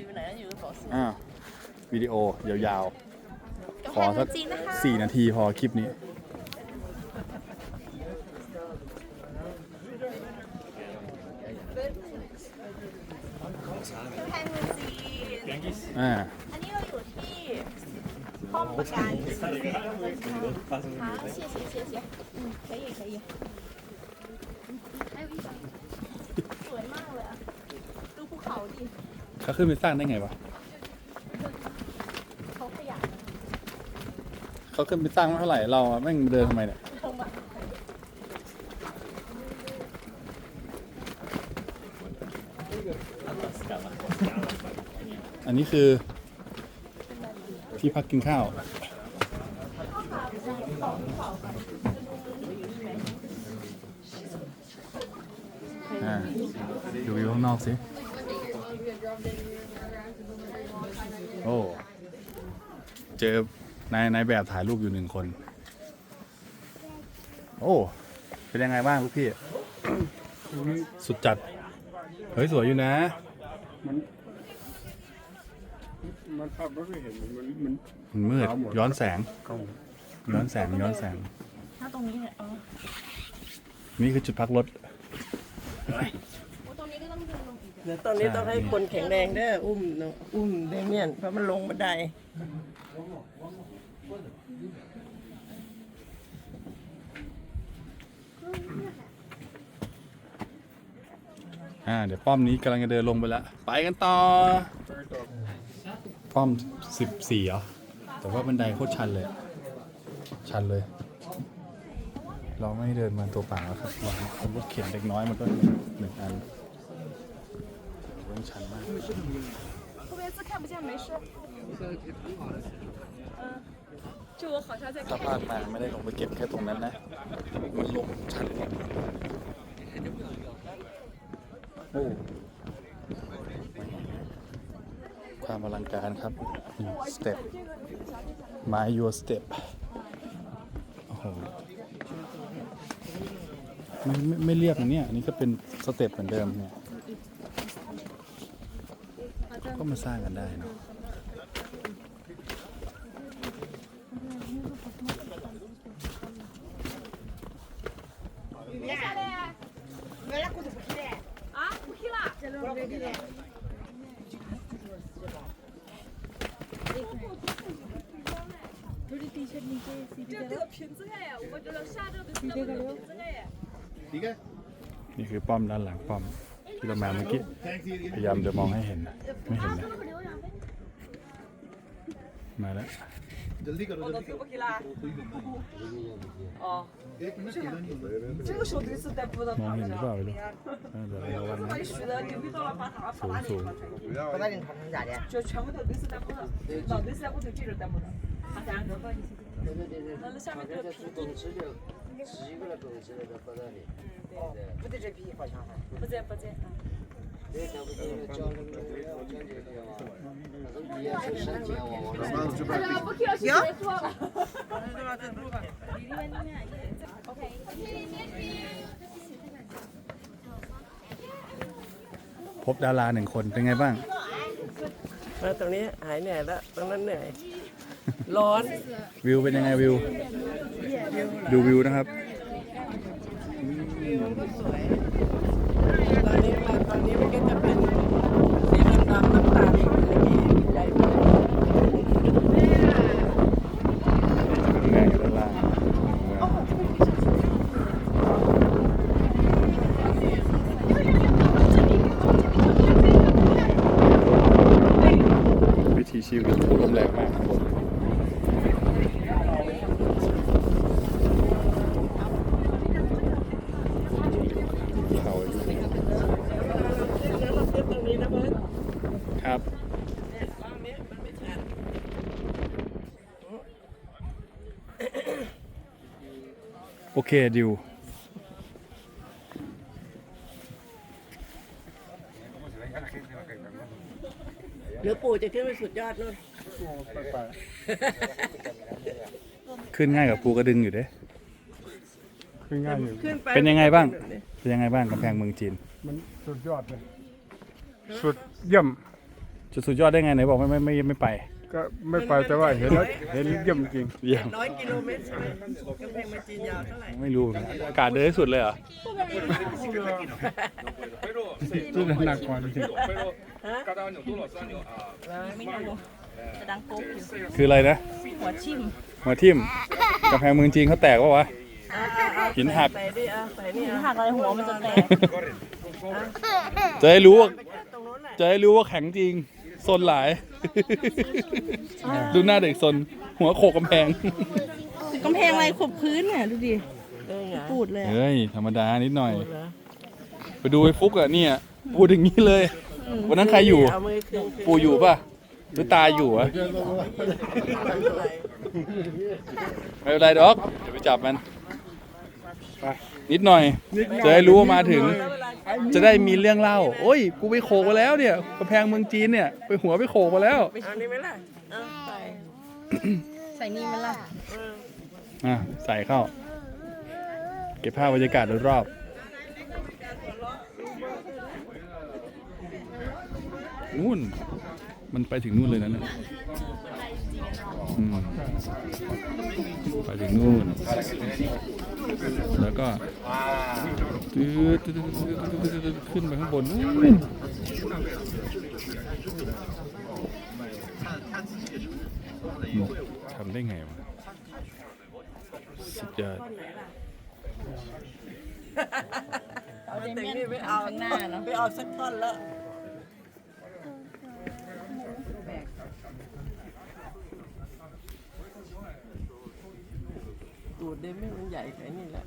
อยู่ไหนนะอยู่ขอซื้อ อ้าววิดีโอยาวๆ ขอสัก จริงนะคะ สี่นาทีพอคลิปนี้ กำแพงเมืองจีน อ่า อันนี้เราอยู่ที่ป้อมประการ好，谢谢谢谢，嗯，可以可以。 เขาขึ้นไปสร้างได้ไงวะเขาขยันเขาขึ้นไปสร้างไม่เท่าไหร่เราอะแม่งเดินทำไมเนี่ยอันนี้คือที่พักกินข้าว อ่า ดูวิวข้างนอกสิ โอ้ เจอนายนายแบบถ่ายรูปอยู่หนึ่งคน โอ้ เป็นยังไงบ้างลูกพี่ สุดจัด เฮ้ย สวยอยู่นะ มันมันภาพไม่ค่อยเห็นมันมันมันมืด ย้อนแสงเขาย้อนแสง ย้อนแสง ถ้าตรงนี้เนี่ยอ๋อนี่คือจุดพักรถ เดี๋ยวตอนนี้ต้องให้คนแข็งแรงเด้ออุ้มเนอะอุ้มเดเมียนเพราะมันลงบันไดอ่าเดี๋ยวป้อมนี้กำลังจะเดินลงไปแล้วไปกันต่อ ป้อมสิบสี่เหรอ แต่ว่าบันไดโคตรชันเลย ชันเลย เราไม่เดินมาตัวเปล่าครับวางเอารถเข็นเล็กน้อยมันก็หนึ่งอัน เรื่องชันมาก 后面字看不见没事。嗯，就我好像在 ถ้าพลาดมาไม่ได้ลงไปเก็บแค่ตรงนั้นนะ มันลงชันมากโอ้ ความอลังการครับสเต็ป My Your Step โอ้โหไม่ไม่ไม่เรียบนะเนี่ย อันนี้ก็เป็นสเต็ปเหมือนเดิมเนี่ย ก็มาสร้างกันได้เนาะนี่คือป้อมด้านหลังป้อม ที่เรามาเมื่อกี้ พยายามจะมองให้เห็นนะไม่เห็นนะมาแล้ว 我都走不去了。哦，这个手对是带不到 มองเห็นหรือเปล่าไม่รู้เออเดี๋ยวเราวัด 把 นะ 你虚的牛逼到了，把它 สูงสูง 把那人看成咋的？就全部都都是带不到，老都是带不到，这种带不到。他这样子把你对对对对，那下面这个皮动吃就吃一个了，动吃了就放那里。 不得这皮好像还。不在不在。对，那不就教那个教这个嘛？那种皮也是生煎往往的。不去了，去别做了。 พบดาราหนึ่งคนเป็นไงบ้าง มาตรงนี้หายเหนื่อยแล้วตรงนั้นเหนื่อย ร้อน วิวเป็นยังไงวิว ดูวิวนะครับ สวยอนนี้มาตอนนี้มันก็จะเป็นสีดำๆน้ำตาลใหญ่มาก แม่อยู่ด้านล่างวิถีชีวิตลมแรงมากข้างบนเขาอยู่ ตรงนี้นะเบิร์ด ครับ วางนี้มันไม่ชัน โอเคดิวเดี๋ยวปู่จะขึ้นไปสุดยอดนู่นขึ้นง่ายกับภูกระดึงอยู่เด้ ขึ้นง่ายอยู่ ขึ้นไปเป็นยังไงบ้าง เป็นยังไงบ้างกำแพงเมืองจีน มันสุดยอดเลย สุดเยี่ยม จะสุดยอดได้ไงไหนบอกไม่ไม่ไม่ไม่ไป ก็ไม่ไปแต่ว่าเห็นแล้วเห็นเยี่ยมจริงเยี่ยมร้อยกิโลเมตรใช่ไหมกำแพงเมืองจีนยาวเท่าไหร่ไม่รู้เหมือนกันอากาศเดินที่สุดเลยเหรอจุดหนักกว่าจริงไม่รู้จะดังโป๊กอยู่คืออะไรนะหัวชิมหัวทิ่มกำแพงเมืองจีนเขาแตกวะวะหินหักใส่ดิอะใส่นี่อะหักอะไรหัวมันจะแตกจะให้รู้ว่าตรงโน้นแหละจะให้รู้ว่าแข็งจริง ซนหลาย ดูหน้าเด็กซน หัวโขกกำแพง กำแพงอะไรขบพื้นเนี่ยดูดิเอ้ยไงปูดเลยอะเฮ้ย ธรรมดานิดหน่อยเหรอไปดูไอ้ฟุกอะเนี่ย พูดอย่างนี้เลย วันนั้นใครอยู่ เอามือคืนคืนปูอยู่ป่ะ หรือตาอยู่อะไม่เป็นไรดอก เดี๋ยวไปจับมัน นิดหน่อย จะได้รู้ว่ามาถึง จะได้มีเรื่องเล่า โอ้ย กูไปโขกมาแล้วเนี่ยกำแพงเมืองจีนเนี่ย ไปหัวไปโขกมาแล้วเอานี่ไหมล่ะเอาใส่ใส่นี่ไหมล่ะอะ ใส่เข้า เก็บภาพบรรยากาศโดยรอบ นู่น มันไปถึงนู่นเลยนะเนี่ยอืม ไปถึงนู่น แล้วก็ตืดตืดตืดตืดตืดตืดขึ้นไปข้างบนนู่นอืมทำได้ไงวะสุดยอดเอาแต่นี่ไม่เอาข้างหน้าเนอะไม่เอาสักท่อนแล้ว ตูดเดมไม่มันใหญ่แค่นี้แหละ